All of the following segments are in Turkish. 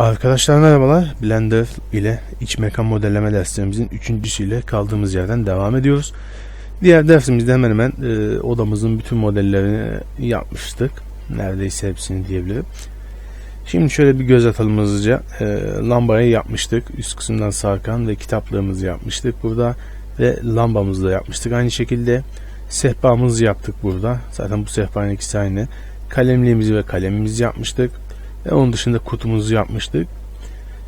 Arkadaşlar merhabalar. Blender ile iç mekan modelleme derslerimizin üçüncüsüyle kaldığımız yerden devam ediyoruz. Diğer dersimizde hemen hemen e, odamızın bütün modellerini yapmıştık. Neredeyse hepsini diyebilirim. Şimdi şöyle bir göz atalım hızlıca. E, lambayı yapmıştık. Üst kısımdan sarkan ve kitaplığımızı yapmıştık burada. Ve lambamızı da yapmıştık. Aynı şekilde sehpamızı yaptık burada. Zaten bu sehpanın ikisi aynı. Kalemliğimizi ve kalemimizi yapmıştık. Ve onun dışında kutumuzu yapmıştık.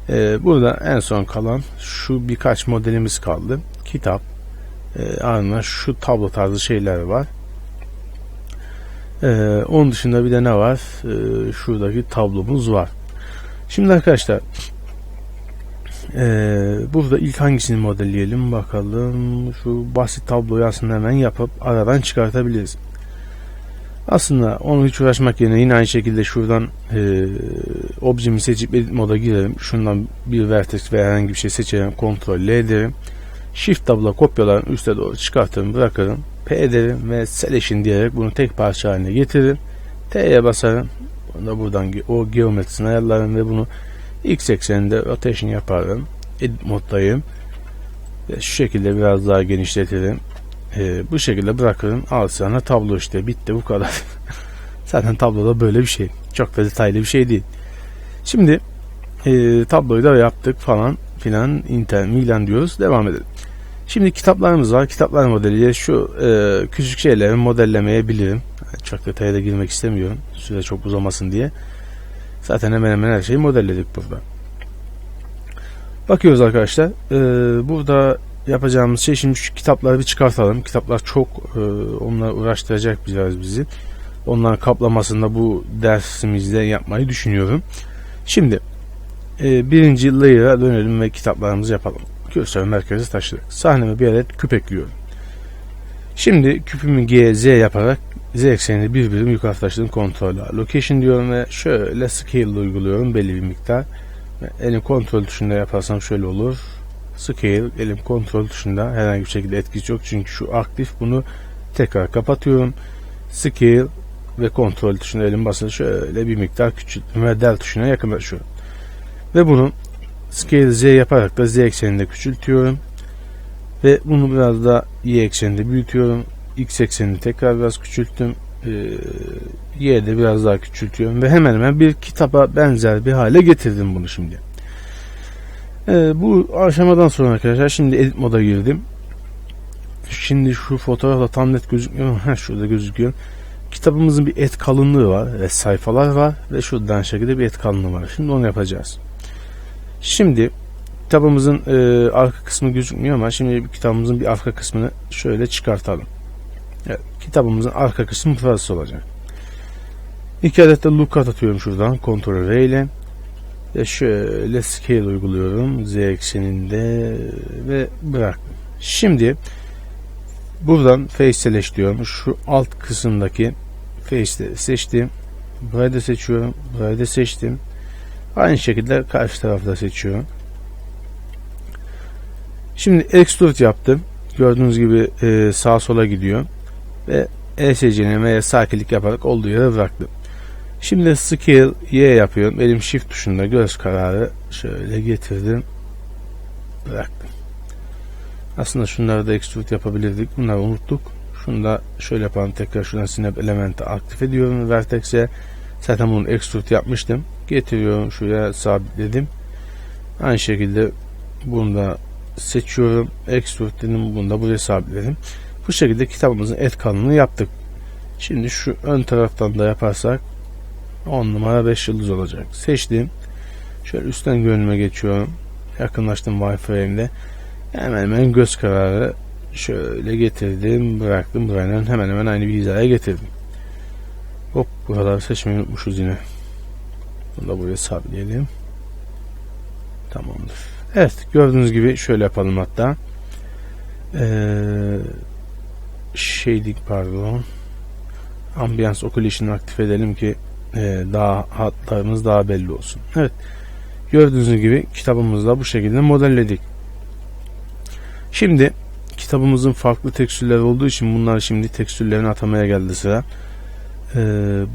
Ee, burada en son kalan şu birkaç modelimiz kaldı. Kitap, e, ardından şu tablo tarzı şeyler var. Ee, onun dışında bir de ne var? Ee, şuradaki tablomuz var. Şimdi arkadaşlar e, burada ilk hangisini modelleyelim bakalım. Şu basit tabloyu aslında hemen yapıp aradan çıkartabiliriz. Aslında onu hiç uğraşmak yerine yine aynı şekilde şuradan e, objemi seçip edit moda girelim. Şundan bir vertex veya herhangi bir şey seçelim. Ctrl L ederim. Shift tabla kopyalarım üste doğru çıkartırım bırakırım. P derim ve selection diyerek bunu tek parça haline getiririm. T'ye basarım. Bunu da buradan o geometrisini ayarlarım ve bunu X ekseninde rotation yaparım. Edit moddayım. Ve şu şekilde biraz daha genişletirim. Ee, bu şekilde bırakırım. Al sana tablo işte bitti bu kadar. Zaten tabloda böyle bir şey. Çok da detaylı bir şey değil. Şimdi e, tabloyu da yaptık falan filan Inter Milan diyoruz. Devam edelim. Şimdi kitaplarımız var. Kitaplar modeli şu e, küçük şeyleri modellemeyebilirim. Çok detaya da girmek istemiyorum. Süre çok uzamasın diye. Zaten hemen hemen her şeyi modelledik burada. Bakıyoruz arkadaşlar. E, burada yapacağımız şey şimdi şu kitapları bir çıkartalım. Kitaplar çok e, onunla uğraştıracak biraz bizi. Onların kaplamasında bu dersimizde yapmayı düşünüyorum. Şimdi e, birinci layer'a dönelim ve kitaplarımızı yapalım. Kürsör merkezi taşıdık. Sahneme bir adet küp ekliyorum. Şimdi küpümü G, Z yaparak Z eksenini bir birim yukarı taşıdım kontrol A. Location diyorum ve şöyle scale uyguluyorum belli bir miktar. Elim kontrol tuşunda yaparsam şöyle olur. Scale elim kontrol tuşunda herhangi bir şekilde etkisi yok. Çünkü şu aktif bunu tekrar kapatıyorum. Scale ve kontrol tuşuna elim basılı şöyle bir miktar küçülttüm ve del tuşuna yakınlaşıyorum. Ve bunu Scale Z yaparak da Z ekseninde küçültüyorum. Ve bunu biraz da Y ekseninde büyütüyorum. X eksenini tekrar biraz küçülttüm. Ee, Y'de biraz daha küçültüyorum. Ve hemen hemen bir kitaba benzer bir hale getirdim bunu şimdi. Ee, bu aşamadan sonra arkadaşlar şimdi edit moda girdim. Şimdi şu fotoğrafla tam net gözükmüyor heh, şurada gözüküyor. Kitabımızın bir et kalınlığı var ve sayfalar var ve şuradan şekilde bir et kalınlığı var. Şimdi onu yapacağız. Şimdi kitabımızın e, arka kısmı gözükmüyor ama şimdi kitabımızın bir arka kısmını şöyle çıkartalım. Evet, kitabımızın arka kısmı burası olacak. İki adet de lookup atıyorum şuradan Ctrl V ile ve şöyle scale uyguluyorum z ekseninde ve bıraktım. Şimdi buradan face select diyorum. Şu alt kısımdaki face'leri seçtim. Burayı da seçiyorum. Burayı da seçtim. Aynı şekilde karşı tarafta seçiyorum. Şimdi extrude yaptım. Gördüğünüz gibi e, sağa sola gidiyor. Ve E sağ klik yaparak olduğu yere bıraktım. Şimdi scale Y yapıyorum. Elim shift tuşunda göz kararı şöyle getirdim. Bıraktım. Aslında şunları da extrude yapabilirdik. Bunları unuttuk. Şunu da şöyle yapalım. Tekrar şuradan snap elementi aktif ediyorum. Vertex'e zaten bunu extrude yapmıştım. Getiriyorum. Şuraya sabitledim. Aynı şekilde bunu da seçiyorum. Extrude dedim. Bunu da buraya sabitledim. Bu şekilde kitabımızın et kalınlığını yaptık. Şimdi şu ön taraftan da yaparsak 10 numara 5 yıldız olacak. Seçtim. Şöyle üstten görünüme geçiyorum. Yakınlaştım wireframe'de. Hemen hemen göz kararı şöyle getirdim. Bıraktım. Burayla hemen hemen aynı bir hizaya getirdim. Hop bu kadar seçmeyi unutmuşuz yine. Bunu da buraya sabitleyelim. Tamamdır. Evet gördüğünüz gibi şöyle yapalım hatta. Ee, shading pardon. Ambiyans occlusion'ı aktif edelim ki daha hatlarımız daha belli olsun. Evet. Gördüğünüz gibi kitabımızda bu şekilde modelledik. Şimdi kitabımızın farklı tekstürleri olduğu için bunlar şimdi tekstürlerini atamaya geldi sıra. Ee,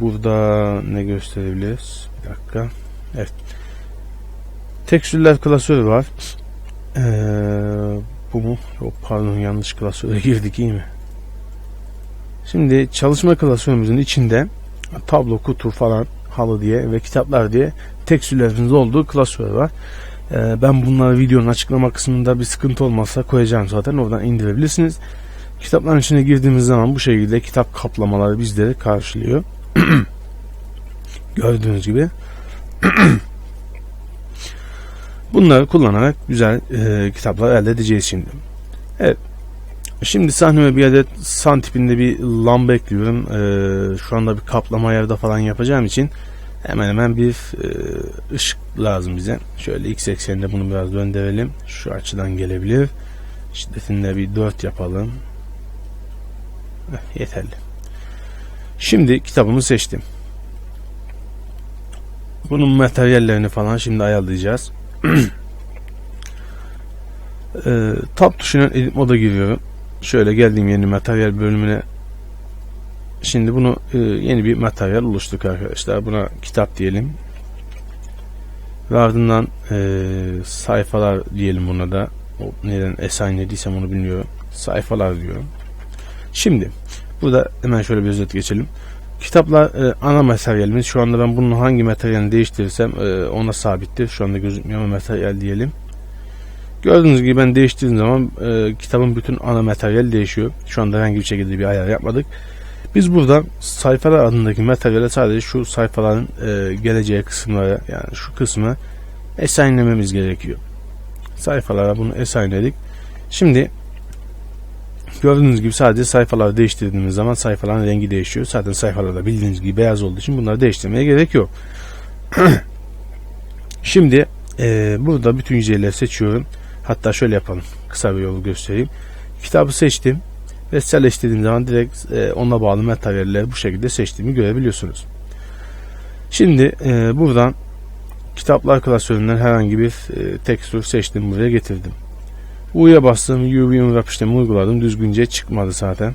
burada ne gösterebiliriz? Bir dakika. Evet. Tekstürler klasörü var. Ee, bu mu? Yok, pardon yanlış klasöre girdik iyi mi? Şimdi çalışma klasörümüzün içinde tablo, kutu falan, halı diye ve kitaplar diye tekstürlerimizin olduğu klasör var. Ee, ben bunları videonun açıklama kısmında bir sıkıntı olmazsa koyacağım zaten oradan indirebilirsiniz. Kitapların içine girdiğimiz zaman bu şekilde kitap kaplamaları bizleri karşılıyor. Gördüğünüz gibi. Bunları kullanarak güzel e, kitaplar elde edeceğiz şimdi. Evet. Şimdi sahneme bir adet san tipinde bir lamba ekliyorum. E, şu anda bir kaplama yerde falan yapacağım için hemen hemen bir e, ışık lazım bize. Şöyle x ekseninde bunu biraz döndürelim. Şu açıdan gelebilir. Şiddetinde bir 4 yapalım. Heh, yeterli. Şimdi kitabımı seçtim. Bunun materyallerini falan şimdi ayarlayacağız. e, tab tuşuna edit moda giriyorum. Şöyle geldiğim yeni materyal bölümüne şimdi bunu e, yeni bir materyal oluşturduk arkadaşlar. Buna kitap diyelim. Ve ardından e, sayfalar diyelim buna da. O, neden assign dediysem onu bilmiyorum. Sayfalar diyorum. Şimdi burada hemen şöyle bir özet geçelim. Kitaplar e, ana materyalimiz. Şu anda ben bunun hangi materyalini değiştirirsem e, ona sabittir. Şu anda gözükmüyor ama materyal diyelim. Gördüğünüz gibi ben değiştirdiğim zaman e, kitabın bütün ana materyali değişiyor. Şu anda herhangi bir şekilde bir ayar yapmadık. Biz burada sayfalar adındaki materyale sadece şu sayfaların e, geleceği kısımlara yani şu kısmı assignlememiz gerekiyor. Sayfalara bunu assignledik. Şimdi gördüğünüz gibi sadece sayfaları değiştirdiğimiz zaman sayfaların rengi değişiyor. Zaten sayfalarda bildiğiniz gibi beyaz olduğu için bunları değiştirmeye gerek yok. Şimdi e, burada bütün yüzeyleri seçiyorum. Hatta şöyle yapalım. Kısa bir yolu göstereyim. Kitabı seçtim. Ve selleştirdiğim zaman direkt e, ona bağlı materyalleri bu şekilde seçtiğimi görebiliyorsunuz. Şimdi e, buradan kitaplar klasöründen herhangi bir e, tekstür seçtim buraya getirdim. U'ya bastım. UV wrap işlemi uyguladım. Düzgünce çıkmadı zaten.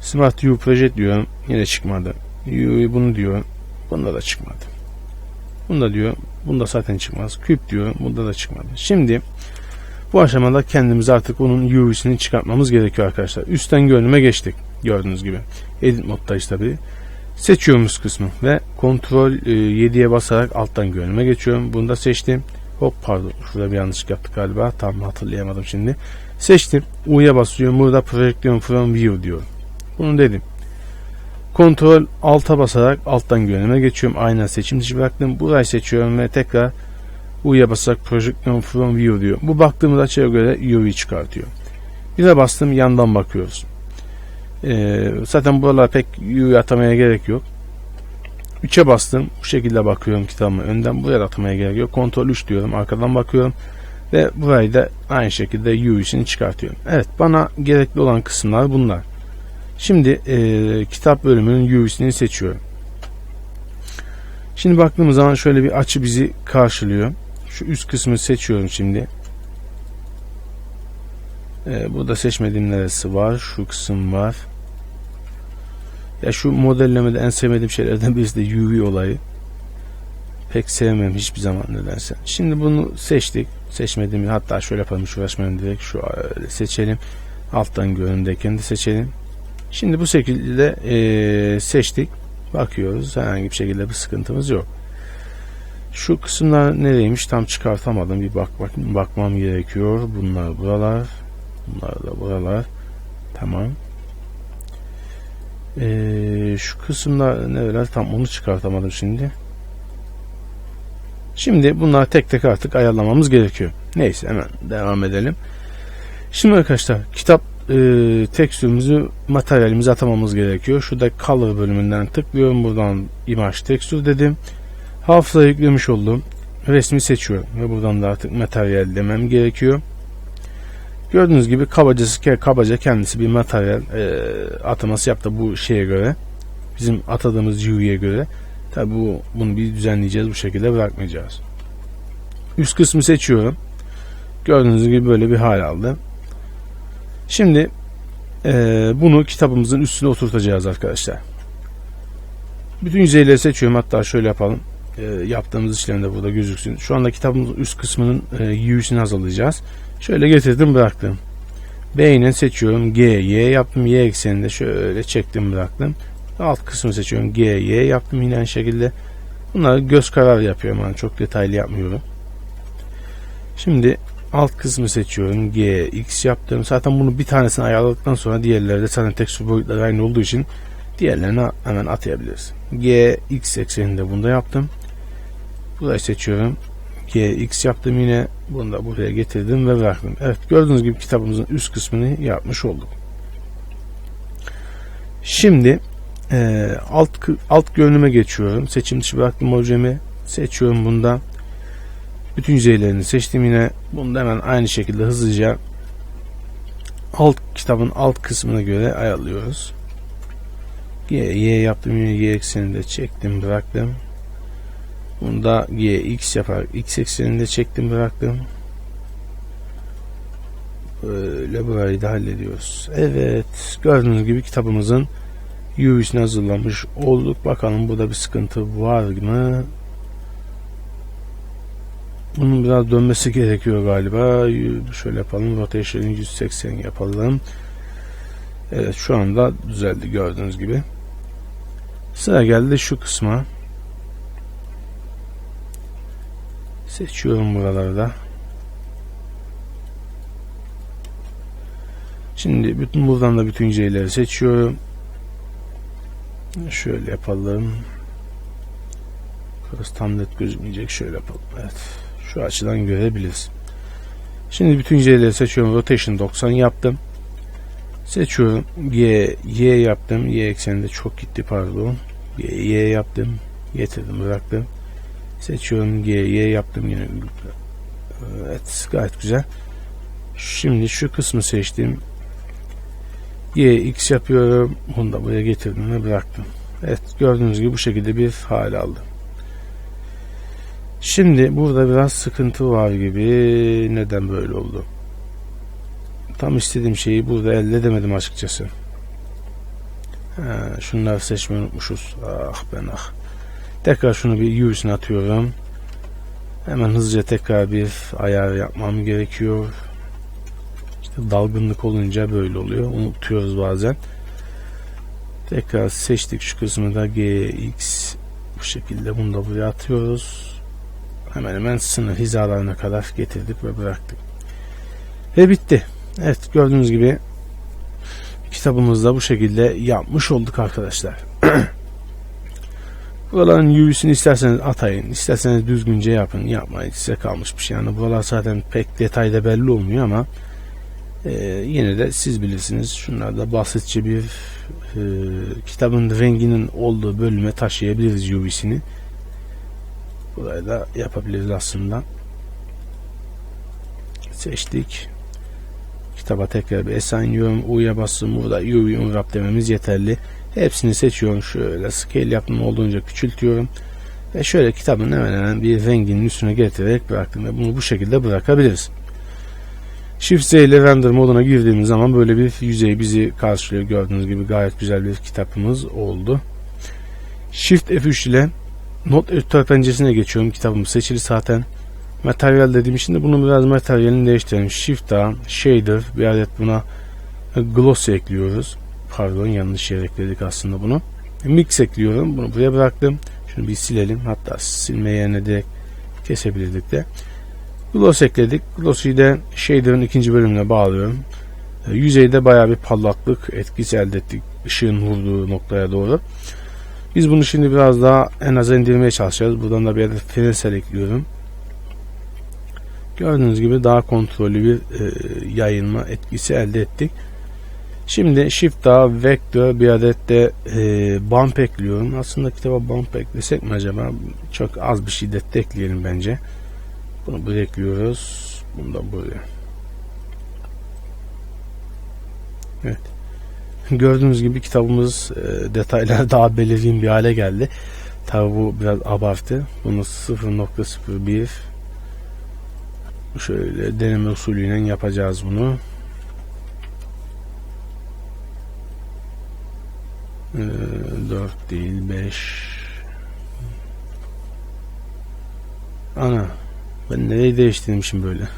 Smart U Project diyorum. Yine çıkmadı. UV bunu diyor. Bunda da çıkmadı. Bunda diyor. Bunda zaten çıkmaz. Küp diyor. Bunda da çıkmadı. Şimdi bu aşamada kendimiz artık bunun UV'sini çıkartmamız gerekiyor arkadaşlar. Üstten görünüme geçtik. Gördüğünüz gibi. Edit moddayız tabi. Seçiyoruz kısmı ve kontrol 7'ye e, basarak alttan görünüme geçiyorum. Bunu da seçtim. Hop pardon şurada bir yanlışlık yaptık galiba. Tam hatırlayamadım şimdi. Seçtim. U'ya basıyorum. Burada Projection from View diyor. Bunu dedim. Kontrol alta basarak alttan görünüme geçiyorum. Aynen seçim dışı bıraktım. Burayı seçiyorum ve tekrar U'ya basarak Projection from View diyor. Bu baktığımız açıya göre UV çıkartıyor. Bir de bastım yandan bakıyoruz. Ee, zaten buralar pek UV atamaya gerek yok. 3'e bastım. Bu şekilde bakıyorum kitabımı önden. Buraya atmaya gerek yok. Kontrol 3 diyorum. Arkadan bakıyorum. Ve burayı da aynı şekilde UV'sini çıkartıyorum. Evet bana gerekli olan kısımlar bunlar. Şimdi e, kitap bölümünün UV'sini seçiyorum. Şimdi baktığımız zaman şöyle bir açı bizi karşılıyor. Şu üst kısmı seçiyorum şimdi. Ee, burada seçmediğim neresi var? Şu kısım var. Ya şu modellemede en sevmediğim şeylerden birisi de UV olayı. Pek sevmem hiçbir zaman nedense. Şimdi bunu seçtik. Seçmediğimi hatta şöyle yapalım. Şu uğraşmayalım direkt şu seçelim. Alttan göründeyken de seçelim. Şimdi bu şekilde e, seçtik. Bakıyoruz. Herhangi bir şekilde bir sıkıntımız yok. Şu kısımlar nereymiş tam çıkartamadım. Bir bak, bak bakmam gerekiyor. Bunlar buralar. Bunlar da buralar. Tamam. Ee, şu kısımlar nereler tam onu çıkartamadım şimdi. Şimdi bunlar tek tek artık ayarlamamız gerekiyor. Neyse hemen devam edelim. Şimdi arkadaşlar kitap e, tekstürümüzü materyalimize atamamız gerekiyor. Şurada color bölümünden tıklıyorum. Buradan image texture dedim. Hafıza yüklemiş oldum. Resmi seçiyorum ve buradan da artık materyal demem gerekiyor. Gördüğünüz gibi kabacası kabaca kendisi bir materyal e, ataması yaptı bu şeye göre. Bizim atadığımız UV'ye göre. Tabi bu bunu bir düzenleyeceğiz bu şekilde bırakmayacağız. Üst kısmı seçiyorum. Gördüğünüz gibi böyle bir hal aldı. Şimdi e, bunu kitabımızın üstüne oturtacağız arkadaşlar. Bütün yüzeyleri seçiyorum. Hatta şöyle yapalım. E, yaptığımız işlem de burada gözüksün. Şu anda kitabımızın üst kısmının e, UV'sini hazırlayacağız. Şöyle getirdim bıraktım. B'yle seçiyorum. G, Y yaptım. Y ekseninde şöyle çektim bıraktım. Alt kısmı seçiyorum. G, Y yaptım yine aynı şekilde. Bunları göz kararı yapıyorum. Yani çok detaylı yapmıyorum. Şimdi alt kısmı seçiyorum. G, X yaptım. Zaten bunu bir tanesini ayarladıktan sonra diğerleri de zaten tekstür boyutları aynı olduğu için diğerlerini hemen atayabiliriz. G, X ekseninde bunu da yaptım. Burayı seçiyorum. G, X yaptım yine. Bunu da buraya getirdim ve bıraktım. Evet gördüğünüz gibi kitabımızın üst kısmını yapmış olduk. Şimdi e, alt alt görünüme geçiyorum. Seçim dışı bıraktım objemi. Seçiyorum bunda. Bütün yüzeylerini seçtim yine. Bunu da hemen aynı şekilde hızlıca alt kitabın alt kısmına göre ayarlıyoruz. Y, y yaptım yine y ekseninde çektim bıraktım. Bunu da y x yapar. X ekseninde çektim bıraktım. Böyle burayı da hallediyoruz. Evet gördüğünüz gibi kitabımızın UV'sini hazırlamış olduk. Bakalım burada bir sıkıntı var mı? Bunun biraz dönmesi gerekiyor galiba. Şöyle yapalım. Rotation'ı 180 yapalım. Evet şu anda düzeldi gördüğünüz gibi. Sıra geldi şu kısma. Seçiyorum buralarda. Şimdi bütün buradan da bütün yüzeyleri seçiyorum. Şöyle yapalım. Burası tam net gözükmeyecek. Şöyle yapalım. Evet. Şu açıdan görebiliriz. Şimdi bütün yüzeyleri seçiyorum. Rotation 90 yaptım. Seçiyorum. Y, Y yaptım. Y ekseninde çok gitti pardon. Y, Y yaptım. Getirdim bıraktım. Seçiyorum. G, Y yaptım yine. Evet gayet güzel. Şimdi şu kısmı seçtim. Y, X yapıyorum. Bunu da buraya getirdim ve bıraktım. Evet gördüğünüz gibi bu şekilde bir hal aldı. Şimdi burada biraz sıkıntı var gibi. Neden böyle oldu? Tam istediğim şeyi burada elde edemedim açıkçası. Ha, şunları seçmeyi unutmuşuz. Ah ben ah. Tekrar şunu bir UV'sine atıyorum. Hemen hızlıca tekrar bir ayar yapmam gerekiyor. İşte dalgınlık olunca böyle oluyor. Unutuyoruz bazen. Tekrar seçtik şu kısmı da GX bu şekilde bunu da buraya atıyoruz. Hemen hemen sınır hizalarına kadar getirdik ve bıraktık. Ve bitti. Evet gördüğünüz gibi kitabımızda bu şekilde yapmış olduk arkadaşlar. Buraların UV'sini isterseniz atayın, isterseniz düzgünce yapın, yapmayın size kalmış bir şey. Yani buralar zaten pek detayda belli olmuyor ama e, yine de siz bilirsiniz. Şunlar da basitçe bir e, kitabın renginin olduğu bölüme taşıyabiliriz UV'sini. Burayı da yapabiliriz aslında. Seçtik. Kitaba tekrar bir assign U'ya bastım. Burada UV unwrap dememiz yeterli. Hepsini seçiyorum. Şöyle scale yaptım olduğunca küçültüyorum. Ve şöyle kitabın hemen hemen bir renginin üstüne getirerek bıraktım. Ve bunu bu şekilde bırakabiliriz. Shift Z ile render moduna girdiğimiz zaman böyle bir yüzey bizi karşılıyor. Gördüğünüz gibi gayet güzel bir kitabımız oldu. Shift F3 ile not editör penceresine geçiyorum. Kitabım seçili zaten. Materyal dediğim için de bunu biraz materyalini değiştirelim. Shift A, Shader bir adet buna gloss ekliyoruz. Pardon yanlış yer ekledik aslında bunu. Mix ekliyorum. Bunu buraya bıraktım. Şunu bir silelim. Hatta silme yerine de kesebilirdik de. Gloss ekledik. Gloss'u da Shader'ın ikinci bölümüne bağlıyorum. Yüzeyde baya bir parlaklık etkisi elde ettik. ışığın vurduğu noktaya doğru. Biz bunu şimdi biraz daha en az indirmeye çalışacağız. Buradan da bir adet frensel ekliyorum. Gördüğünüz gibi daha kontrollü bir e, yayılma etkisi elde ettik. Şimdi Shift daha vektör bir adet de e, bump ekliyorum. Aslında kitaba bump eklesek mi acaba? Çok az bir şiddette ekleyelim bence. Bunu buraya ekliyoruz. Bunu da buraya. Evet. Gördüğünüz gibi kitabımız e, detaylar daha belirgin bir hale geldi. Tabi bu biraz abartı. Bunu 0.01 şöyle deneme usulüyle yapacağız bunu. 4 değil 5 Ana ben nereyi değiştirmişim böyle.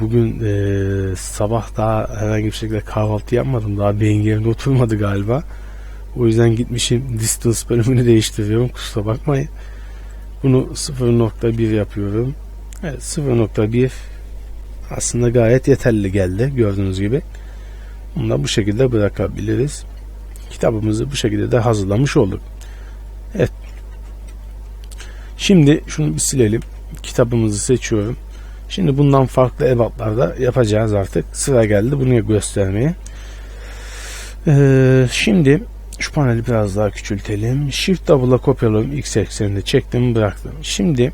Bugün e, sabah daha herhangi bir şekilde kahvaltı yapmadım. Daha beyin yerine oturmadı galiba. O yüzden gitmişim distance bölümünü değiştiriyorum. Kusura bakmayın. Bunu 0.1 yapıyorum. Evet 0.1 aslında gayet yeterli geldi gördüğünüz gibi. Bunu da bu şekilde bırakabiliriz. Kitabımızı bu şekilde de hazırlamış olduk. Evet. Şimdi şunu bir silelim. Kitabımızı seçiyorum. Şimdi bundan farklı ebatlarda yapacağız artık. Sıra geldi bunu göstermeye. Ee, şimdi şu paneli biraz daha küçültelim. Shift double'a kopyalayalım. X ekseninde çektim bıraktım. Şimdi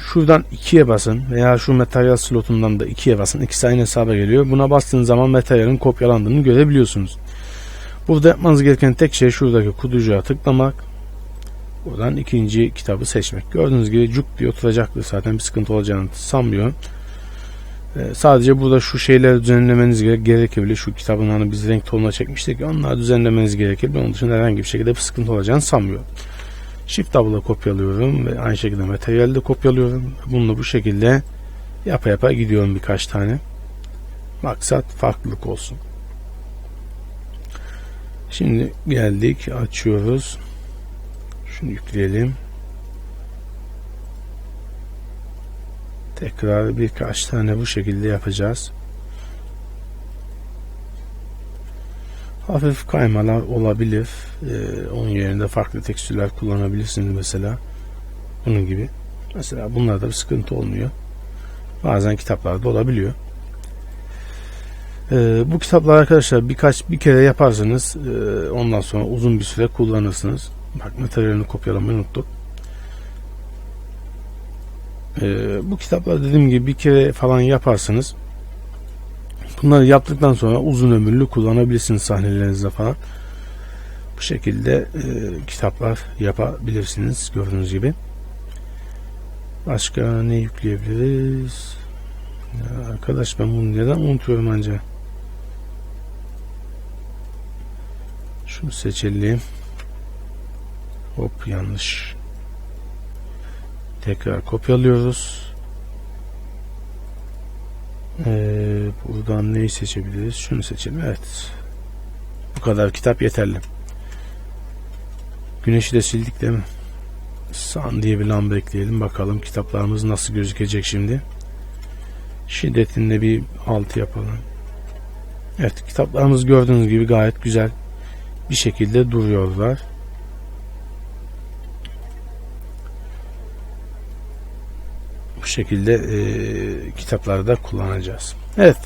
şuradan ikiye basın veya şu materyal slotundan da ikiye basın. İkisi aynı hesaba geliyor. Buna bastığın zaman materyalin kopyalandığını görebiliyorsunuz. Burada yapmanız gereken tek şey şuradaki kutucuğa tıklamak. Buradan ikinci kitabı seçmek. Gördüğünüz gibi cuk diye oturacaktır. Zaten bir sıkıntı olacağını sanmıyorum. Ee, sadece burada şu şeyleri düzenlemeniz gerekebilir. Şu kitabın hani biz renk tonuna çekmiştik. Onları düzenlemeniz gerekir. Onun dışında herhangi bir şekilde bir sıkıntı olacağını sanmıyorum. Shift double'ı kopyalıyorum ve aynı şekilde materyali de kopyalıyorum. Bunu bu şekilde yapa yapa gidiyorum birkaç tane. Maksat farklılık olsun. Şimdi geldik açıyoruz. Şunu yükleyelim. Tekrar birkaç tane bu şekilde yapacağız. Hafif kaymalar olabilir. Ee, onun yerine farklı tekstürler kullanabilirsiniz mesela. Bunun gibi. Mesela bunlarda bir sıkıntı olmuyor. Bazen kitaplarda olabiliyor. Ee, bu kitaplar arkadaşlar birkaç bir kere yaparsanız e, ondan sonra uzun bir süre kullanırsınız. Bak materyalini kopyalamayı unuttuk. Ee, bu kitaplar dediğim gibi bir kere falan yaparsınız. Bunları yaptıktan sonra uzun ömürlü kullanabilirsiniz sahnelerinizde falan. Bu şekilde e, kitaplar yapabilirsiniz gördüğünüz gibi. Başka ne yükleyebiliriz? Ya arkadaş ben bunu neden unutuyorum ancak. Şunu seçelim. Hop yanlış. Tekrar kopyalıyoruz. Ee, buradan neyi seçebiliriz? Şunu seçelim. Evet. Bu kadar kitap yeterli. Güneşi de sildik değil mi? Sun diye bir lamba ekleyelim. Bakalım kitaplarımız nasıl gözükecek şimdi. Şiddetinde bir altı yapalım. Evet kitaplarımız gördüğünüz gibi gayet güzel bir şekilde duruyorlar. Şekilde e, kitapları da kullanacağız. Evet.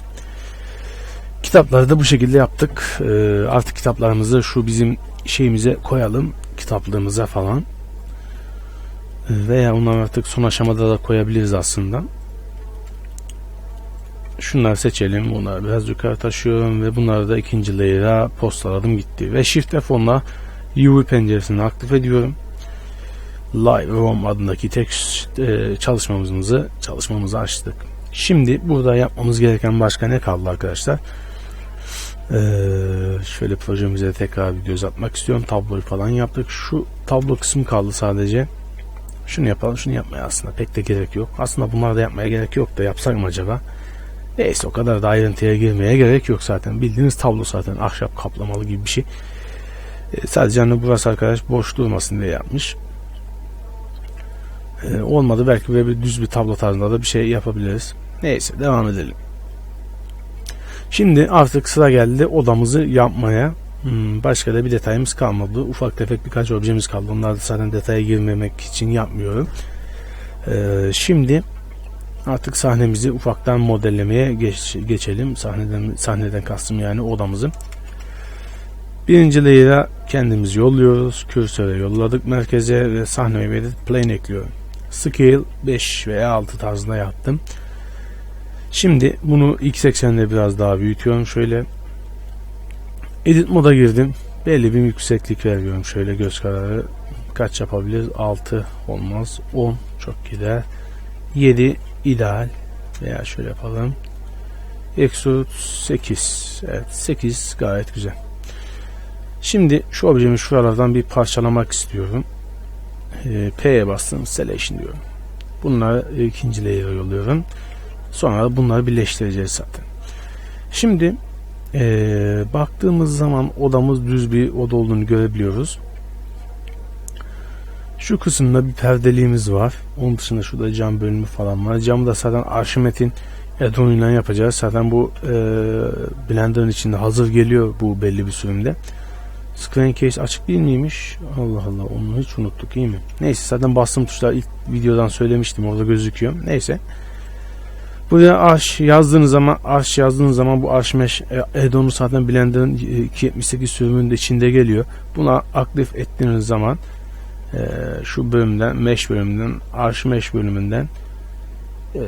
Kitapları da bu şekilde yaptık. E, artık kitaplarımızı şu bizim şeyimize koyalım. Kitaplığımıza falan. E, veya onları artık son aşamada da koyabiliriz aslında. Şunları seçelim. Bunları biraz yukarı taşıyorum ve bunları da ikinci layer'a postaladım gitti. Ve Shift F10'la UV penceresini aktif ediyorum. Live Roam adındaki tekst e, çalışmamızı çalışmamızı açtık. Şimdi burada yapmamız gereken başka ne kaldı arkadaşlar? Ee, şöyle projemize tekrar bir göz atmak istiyorum. Tabloyu falan yaptık. Şu tablo kısmı kaldı sadece. Şunu yapalım, şunu yapmaya aslında pek de gerek yok. Aslında bunları da yapmaya gerek yok da yapsak mı acaba? Neyse o kadar da ayrıntıya girmeye gerek yok zaten. Bildiğiniz tablo zaten ahşap kaplamalı gibi bir şey. Ee, sadece hani burası arkadaş boş durmasın diye yapmış. Ee, olmadı belki böyle bir düz bir tablo tarzında da bir şey yapabiliriz. Neyse devam edelim. Şimdi artık sıra geldi odamızı yapmaya. Hmm, başka da bir detayımız kalmadı. Ufak tefek birkaç objemiz kaldı. Onlar da zaten detaya girmemek için yapmıyorum. Ee, şimdi artık sahnemizi ufaktan modellemeye geç, geçelim. Sahneden sahneden kastım yani odamızı. Birinci layer'a kendimiz yolluyoruz. Kürsöre yolladık merkeze ve sahneye ve plane ekliyorum. Scale 5 veya 6 tarzında yaptım. Şimdi bunu x ekseninde biraz daha büyütüyorum. Şöyle edit moda girdim. Belli bir yükseklik veriyorum. Şöyle göz kararı kaç yapabiliriz? 6 olmaz. 10 çok gider. 7 ideal veya şöyle yapalım. Extrude 8. Evet 8 gayet güzel. Şimdi şu objemi şuralardan bir parçalamak istiyorum. E, P'ye bastım. Selection diyorum. Bunları ikinci layer'a yolluyorum. Sonra bunları birleştireceğiz zaten. Şimdi e, baktığımız zaman odamız düz bir oda olduğunu görebiliyoruz. Şu kısımda bir perdeliğimiz var. Onun dışında şurada cam bölümü falan var. Camı da zaten Archimet'in add yapacağız. Zaten bu e, Blender'ın içinde hazır geliyor bu belli bir sürümde. Screen case açık değil miymiş? Allah Allah onu hiç unuttuk iyi mi? Neyse zaten bastım tuşlar ilk videodan söylemiştim orada gözüküyor. Neyse. Buraya arş yazdığınız zaman arş yazdığınız zaman bu arş mesh add zaten Blender'ın 278 sürümünde içinde geliyor. Buna aktif ettiğiniz zaman e, şu bölümden mesh bölümünden arş mesh bölümünden e,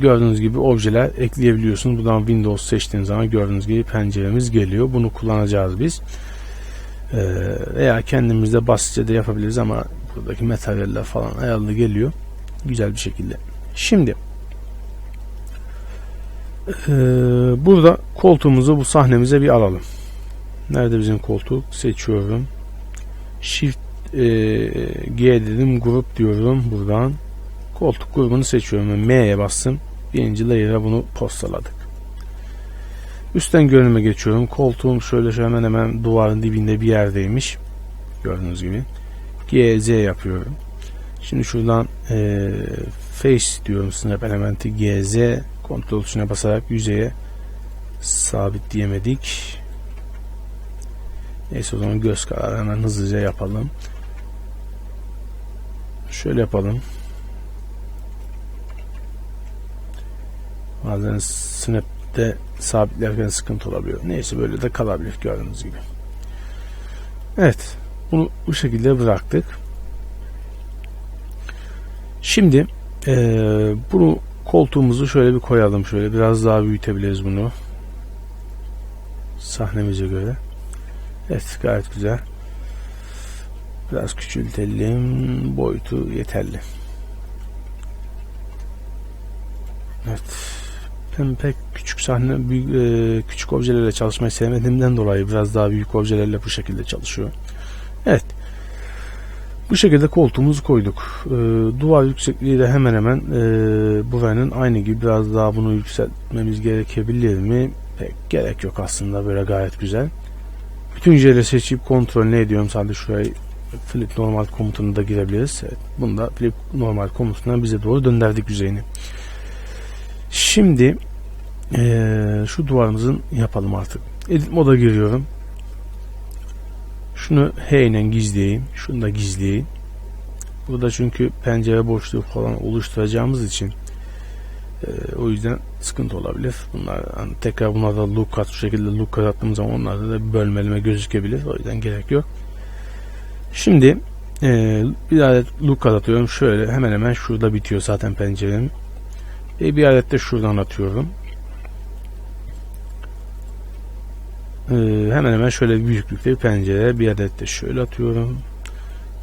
gördüğünüz gibi objeler ekleyebiliyorsunuz. Buradan Windows seçtiğiniz zaman gördüğünüz gibi penceremiz geliyor. Bunu kullanacağız biz. E, veya kendimizde basitçe de yapabiliriz ama buradaki materyaller falan ayarlı geliyor. Güzel bir şekilde. Şimdi e, burada koltuğumuzu bu sahnemize bir alalım. Nerede bizim koltuk? Seçiyorum. Shift e, G dedim grup diyorum buradan koltuk grubunu seçiyorum M'ye bastım birinci layer'a bunu postaladık üstten görünüme geçiyorum. Koltuğum şöyle hemen hemen duvarın dibinde bir yerdeymiş. Gördüğünüz gibi. G Z yapıyorum. Şimdi şuradan e, face diyorum snap elementi G Z kontrol tuşuna basarak yüzeye sabitleyemedik Neyse o zaman göz kararı hemen hızlıca yapalım. Şöyle yapalım. Bazen snap'te sabitlerken sıkıntı olabiliyor. Neyse böyle de kalabilir gördüğünüz gibi. Evet. Bunu bu şekilde bıraktık. Şimdi e, bunu koltuğumuzu şöyle bir koyalım. Şöyle biraz daha büyütebiliriz bunu. Sahnemize göre. Evet gayet güzel. Biraz küçültelim. Boyutu yeterli. Evet. Ben pek küçük sahne, büyük, e, küçük objelerle çalışmayı sevmediğimden dolayı biraz daha büyük objelerle bu şekilde çalışıyor. Evet. Bu şekilde koltuğumuzu koyduk. E, duvar yüksekliği de hemen hemen e, buranın aynı gibi biraz daha bunu yükseltmemiz gerekebilir mi? Pek gerek yok aslında. Böyle gayet güzel. Bütün jeli seçip kontrol ne ediyorum? Sadece şurayı flip normal komutunu da girebiliriz. Evet, bunu da flip normal komutundan bize doğru döndürdük yüzeyini. Şimdi ee, şu duvarımızın yapalım artık. Edit moda giriyorum. Şunu H ile gizleyeyim. Şunu da gizleyeyim. Burada çünkü pencere boşluğu falan oluşturacağımız için e, o yüzden sıkıntı olabilir. Bunlar hani tekrar bunlarda look cut şu şekilde look cut attığımız zaman onlarda da bölmeleme gözükebilir. O yüzden gerek yok. Şimdi e, bir adet look atıyorum. Şöyle hemen hemen şurada bitiyor zaten pencerenin. E, bir adet de şuradan atıyorum. E, hemen hemen şöyle büyüklükte bir pencere. Bir adet de şöyle atıyorum.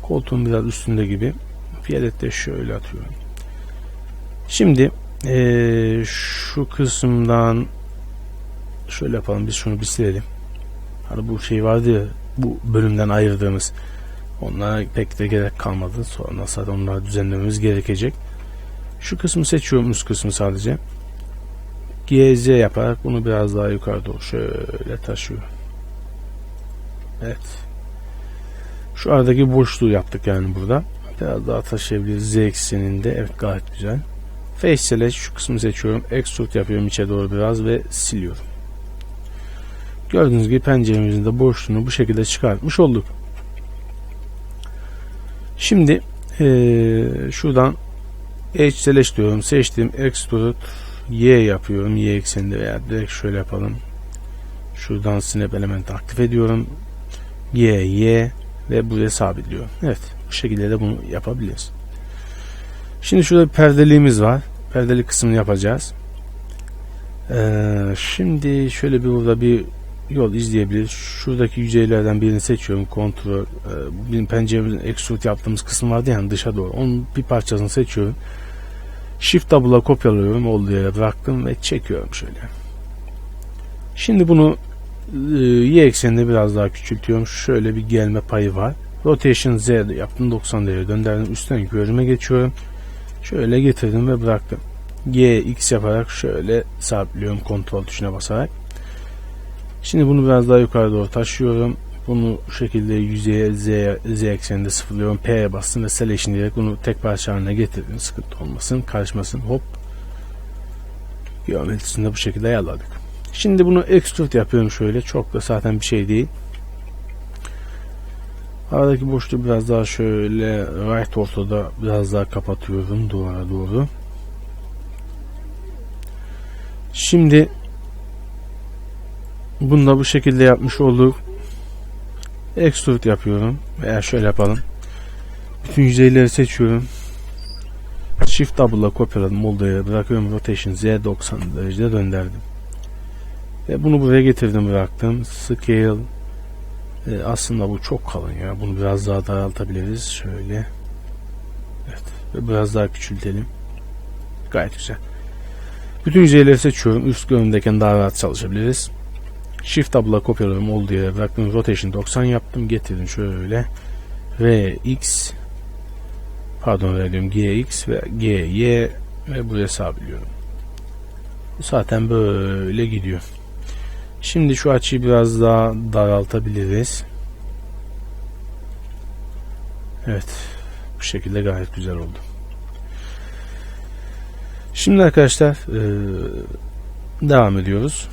Koltuğun biraz üstünde gibi. Bir adet de şöyle atıyorum. Şimdi e, şu kısımdan şöyle yapalım. Biz şunu bir silelim. Hani bu şey vardı ya bu bölümden ayırdığımız Onlara pek de gerek kalmadı. Sonra zaten onları düzenlememiz gerekecek. Şu kısmı seçiyorum üst kısmı sadece. GZ yaparak bunu biraz daha yukarı doğru şöyle taşıyor. Evet. Şu aradaki boşluğu yaptık yani burada. Biraz daha taşıyabiliriz. Z ekseninde. Evet gayet güzel. Face Select şu kısmı seçiyorum. Extrude yapıyorum içe doğru biraz ve siliyorum. Gördüğünüz gibi penceremizin de boşluğunu bu şekilde çıkartmış olduk. Şimdi e, şuradan H select diyorum. Seçtim. Extrude Y yapıyorum. Y ekseninde veya direkt şöyle yapalım. Şuradan snap elementi aktif ediyorum. Y, Y ve buraya sabitliyorum. Evet. Bu şekilde de bunu yapabiliriz. Şimdi şurada bir perdeliğimiz var. Perdeli kısmını yapacağız. Ee, şimdi şöyle bir burada bir yol izleyebilir. Şuradaki yüzeylerden birini seçiyorum. Kontrol, e, pencerenin extrude yaptığımız kısım vardı yani dışa doğru. Onun bir parçasını seçiyorum. Shift double'a kopyalıyorum. Olduğu yere bıraktım ve çekiyorum şöyle. Şimdi bunu e, y ekseninde biraz daha küçültüyorum. Şöyle bir gelme payı var. Rotation Z yaptım 90 derece döndürdüm. Üstten görüme geçiyorum. Şöyle getirdim ve bıraktım. G, X yaparak şöyle sabitliyorum kontrol tuşuna basarak. Şimdi bunu biraz daha yukarı doğru taşıyorum. Bunu şu şekilde yüzeye Z, Z ekseninde sıfırlıyorum. P'ye bastım ve selection diyerek bunu tek parça haline getirdim. Sıkıntı olmasın, karışmasın. Hop. Geometrisini bu şekilde ayarladık. Şimdi bunu extrude yapıyorum şöyle. Çok da zaten bir şey değil. Aradaki boşluğu biraz daha şöyle right ortada biraz daha kapatıyorum duvara doğru. Şimdi bunu da bu şekilde yapmış olduk. Extrude yapıyorum. Veya şöyle yapalım. Bütün yüzeyleri seçiyorum. Shift double'la kopyaladım. Moldaya bırakıyorum. Rotation Z 90 derecede döndürdüm. Ve bunu buraya getirdim bıraktım. Scale e, aslında bu çok kalın ya. Bunu biraz daha daraltabiliriz. Şöyle. Evet. Ve biraz daha küçültelim. Gayet güzel. Bütün yüzeyleri seçiyorum. Üst göründeyken daha rahat çalışabiliriz. Shift double'la kopyaladım olduğu yere bıraktım. Rotation 90 yaptım. Getirdim şöyle. RX pardon R diyorum GX ve GY ve buraya sabitliyorum. Zaten böyle gidiyor. Şimdi şu açıyı biraz daha daraltabiliriz. Evet. Bu şekilde gayet güzel oldu. Şimdi arkadaşlar devam ediyoruz.